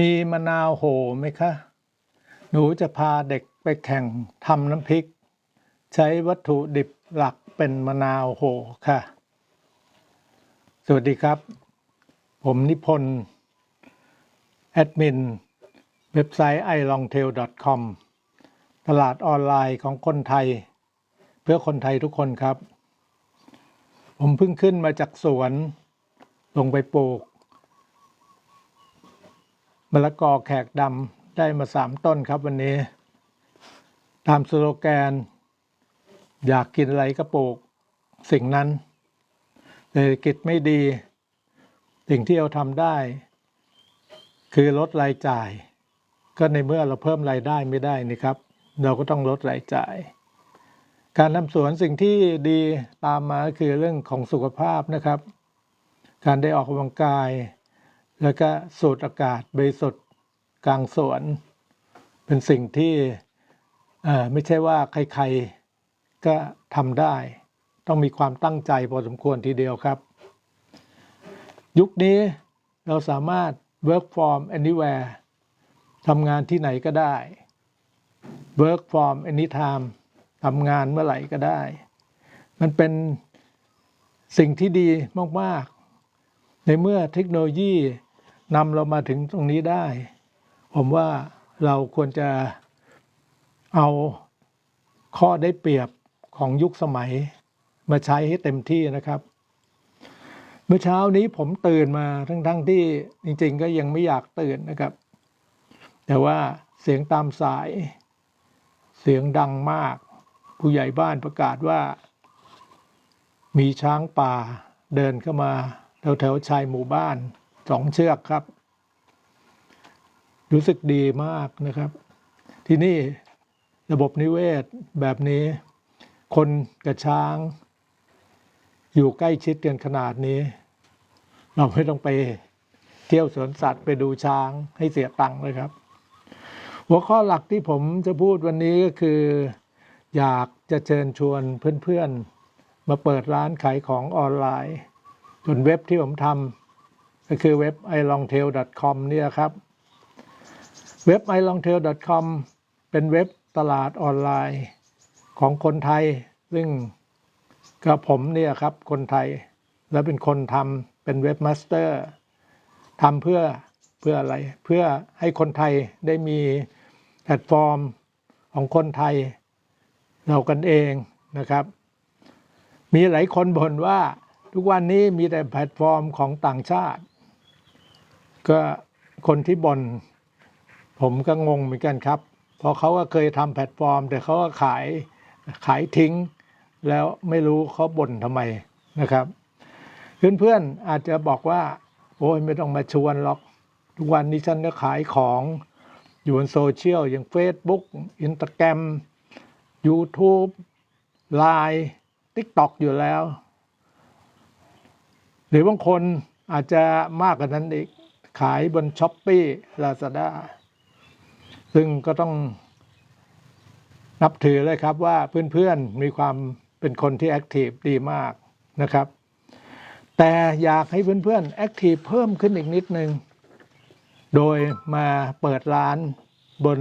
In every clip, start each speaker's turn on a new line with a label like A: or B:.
A: มีมะนาวโหไหมคะ หนูจะพาเด็กไปแข่งทำน้ำพริก ใช้วัตถุดิบหลักเป็นมะนาวโหค่ะ สวัสดีครับ ผมนิพนธ์แอดมิน เว็บไซต์ i l o n g t a i l c o m ตลาดออนไลน์ของคนไทย เพื่อคนไทยทุกคนครับ ผมเพิ่งขึ้นมาจากสวน ลงไปปลูก มะละกอแขกดำได้มาสามต้นครับวันนี้ ตามสโลแกน อยากกินอะไรก็ปลูกสิ่งนั้นเศรษฐกิจไม่ดี สิ่งที่เราทำได้ คือลดรายจ่าย ก็ในเมื่อเราเพิ่มรายได้ไม่ได้นี่ครับ เราก็ต้องลดรายจ่าย การทำสวนสิ่งที่ดีตามมาคือเรื่องของสุขภาพนะครับ การได้ออกกำลังกาย แล้วก็สูดอากาศบริสุทธิ์กลางสวน เป็นสิ่งที่ไม่ใช่ว่าใครๆก็ทำได้ ต้องมีความตั้งใจพอสมควรทีเดียวครับ ยุคนี้เราสามารถ work from anywhere ทำงานที่ไหนก็ได้ work from anytime ทำงานเมื่อไหร่ก็ได้ มันเป็นสิ่งที่ดีมาก ๆ ในเมื่อเทคโนโลยี นำเรามาถึงตรงนี้ได้ ผมว่าเราควรจะเอาข้อได้เปรียบของยุคสมัย มาใช้ให้เต็มที่นะครับ เมื่อเช้านี้ผมตื่นมาทั้งๆทที่จริง ๆ ก็ยังไม่อยากตื่นนะครับ แต่ว่าเสียงตามสาย เสียงดังมาก ผู้ใหญ่บ้านประกาศว่า มีช้างป่าเดินเข้ามาแถวแถวๆชายหมู่บ้าน สองเชือกครับ รู้สึกดีมากนะครับ ที่นี่ระบบนิเวศแบบนี้ คนกับช้าง อยู่ใกล้ชิดกันขนาดนี้ เราไม่ต้องไปเที่ยวสวนสัตว์ไปดูช้างให้เสียตังค์เลยครับ หัวข้อหลักที่ผมจะพูดวันนี้ก็คือ อยากจะเชิญชวนเพื่อนๆ มาเปิดร้านขายของออนไลน์ส่วนเว็บที่ผมทำ ก็คือเว็บ i l o n g t a i l c o m เนี่ยครับ เว็บ i l o n g t a i l c o m เป็นเว็บตลาดออนไลน์ของคนไทย ซึ่งกับผมเนี่ยครับคนไทย และเป็นคนทำเป็นเว็บมาสเตอร์ทำเพื่อเพื่ออะไร เพื่อให้คนไทยได้มีแพลตฟอร์มของคนไทย เรากันเองนะครับ มีหลายคนบ่นว่าทุกวันนี้มีแต่แพลตฟอร์มของต่างชาติ ก็คนที่บ่นผมก็งงเหมือนกันครับ เพราะเขาก็เคยทำแพลตฟอร์ม แต่เขาก็ขายขายทิ้ง แล้วไม่รู้เขาบ่นทำไมนะครับ เพื่อนๆอาจจะบอกว่า โอ้ยไม่ต้องมาชวนหรอก ทุกวันนี้ฉันก็ขายของอยู่บนโซเชียลอย่าง Facebook Instagram YouTube Line TikTok อยู่แล้ว หรือบางคนอาจจะมากกว่านั้นอีก ขายบน s h อ p e e Lazada ซึ่งก็ต้องนับถือเลยครับว่าเพื่อนๆมีความเป็นคนที่แอคทีฟดีมากนะครับ แต่อยากให้เพื่อนๆแอคทีฟเพิ่มขึ้นอีกนิดนึง โดยมาเปิดร้านบน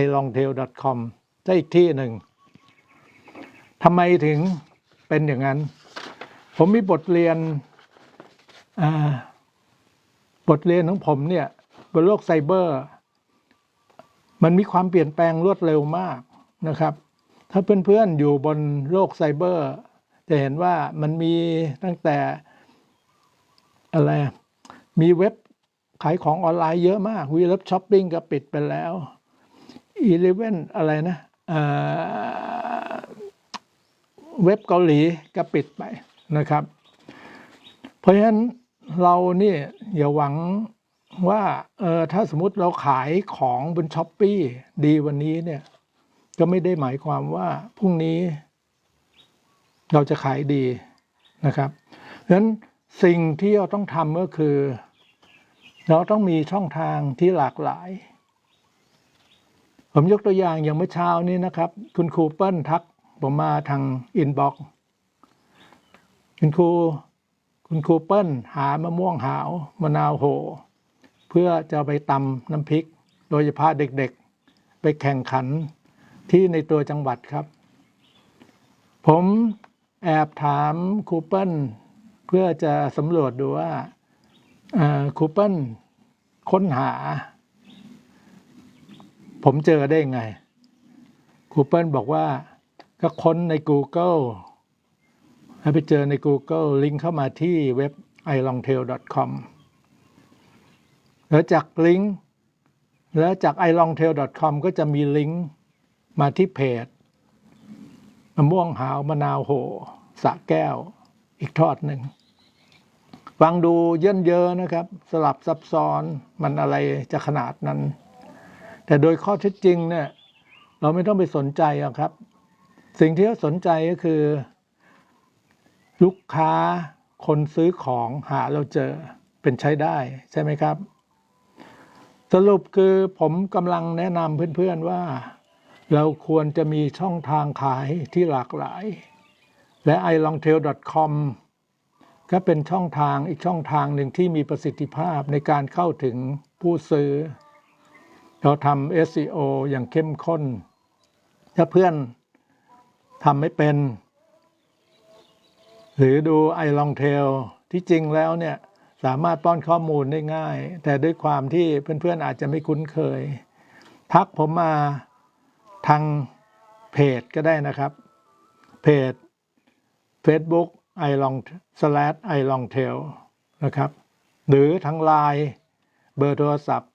A: i l o n g t a i l c o m ได้อีกที่หนึ่งทำไมถึงเป็นอย่างนั้น ผมมีบทเรียนอ่า บทเรียนของผมเนี่ยบนโลกไซเบอร์ มันมีความเปลี่ยนแปลงรวดเร็วมากนะครับ ถ้าเพื่อนๆอยู่บนโลกไซเบอร์ จะเห็นว่ามันมีตั้งแต่อะไรมีเว็บขายของออนไลน์เยอะมากวีเล็บช้อปปิ้งก็ปิดไปแล้วอีเลเว่นอะไรนะเว็บเกาหลีก็ปิดไปนะครับ เพราะฉะนั้น เราเนี่ยอย่าหวังว่าเออถ้าสมมติเราขายของบนช้อปปีดีวันนี้เนี่ย ก็ไม่ได้หมายความว่าพรุ่งนี้ เราจะขายดีนะครับเพราะฉะนั้นสิ่งที่เราต้องทำก็คือ เราต้องมีช่องทางที่หลากหลาย ผมยกตัวอย่างอย่างเมื่อเช้านี้นะครับ คุณครูเปิ้ลทักผมมาทางอินบ็อกคุณครู คุณครูเปิ้ลหามะม่วงหาวมะนาวโห เพื่อจะไปตำน้ำพริก โดยเฉพาะเด็กๆ ไปแข่งขันที่ในตัวจังหวัดครับ ผมแอบถามครูเปิลเพื่อจะสำรวจดูว่าครูเปิลค้นหา ผมเจอได้ไงครูเปิลบอกว่าก็ค้นใน Google ให้ไปเจอใน Google ลิงก์เข้ามาที่เว็บ i l o n g t a i l com แล้วจากลิงก์แล้วจาก i l o n g t a i l com ก็จะมีลิงก์มาที่เพจมะม่วงหาวมะนาวโหสระแก้วอีกทอดหนึ่งฟังดูเยินเยอะนะครับ สลับซับซ้อนมันอะไรจะขนาดนั้น แต่โดยข้อเท็จจริงเนี่ยเราไม่ต้องไปสนใจครับ สิ่งที่เราสนใจก็คือ ลูกค้าคนซื้อของหาเราเจอเป็นใช้ได้ใช่ไหมครับ สรุปคือผมกำลังแนะนำเพื่อนๆว่า เราควรจะมีช่องทางขายที่หลากหลาย และ i l o n g t a i l com ก็เป็นช่องทางอีกช่องทางหนึ่งที่มีประสิทธิภาพในการเข้าถึงผู้ซื้อ เราทำ SEO อย่างเข้มข้น ถ้าเพื่อนทำไม่เป็น หรือดูไอลองเทลที่จริงแล้วเนี่ยสามารถป้อนข้อมูลได้ง่าย แต่ด้วยความที่เพื่อนๆอาจจะไม่คุ้นเคย ทักผมมาทางเพจก็ได้นะครับ เพจ Facebook i l o n g slash i l o n g t a i l นะครับ หรือทางไลน์เบอร์โทรศัพท์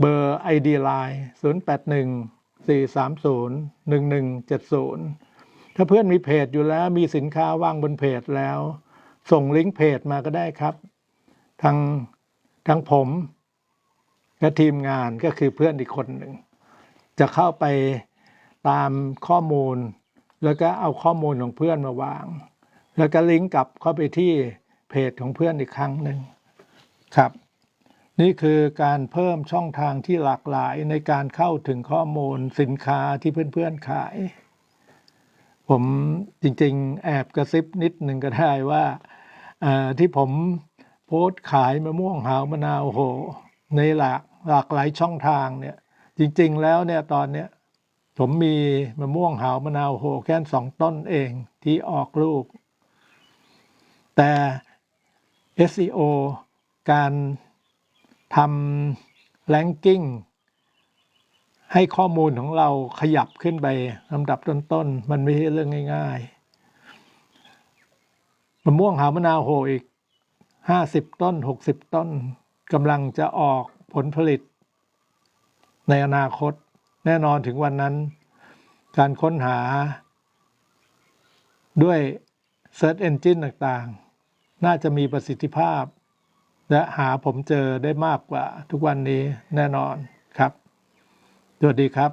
A: เบอร์ ID Line 081 430 1170 ถ้าเพื่อนมีเพจอยู่แล้วมีสินค้าว่างบนเพจแล้ว ส่งลิงก์เพจมาก็ได้ครับ ทางทางผม และทีมงานก็คือเพื่อนอีกคนหนึ่ง จะเข้าไปตามข้อมูล แล้วก็เอาข้อมูลของเพื่อนมาวาง แล้วก็ลิงก์กลับเข้าไปที่เพจของเพื่อนอีกครั้งหนึ่งครับ นี่คือการเพิ่มช่องทางที่หลากหลายในการเข้าถึงข้อมูลสินค้าที่เพื่อนๆขาย ผมจริงๆ แอบกระซิบนิดหนึ่งก็ได้ว่าที่ผมโพสต์ขายมะม่วงหาวมะนาวโห ในหลากหลากหลายช่องทางเนี่ย จริงๆแล้วเนี่ยตอนเนี้ยผมมีมะม่วงหาวมะนาวโหแค่สองต้นเองที่ออกลูก แต่ SEO การทำ ranking ให้ข้อมูลของเราขยับขึ้นไปลำดับต้นๆ มันไม่ใช่เรื่องง่ายๆมะม่วงหาวมะนาวโหอีกห้าสิบต้นหกสิบต้นกำลังจะออกผลผลิต ในอนาคตแน่นอนถึงวันนั้น การค้นหา ด้วย Search Engine ต่างๆ น่าจะมีประสิทธิภาพ และหาผมเจอได้มากกว่าทุกวันนี้แน่นอนครับ สวัสดีครับ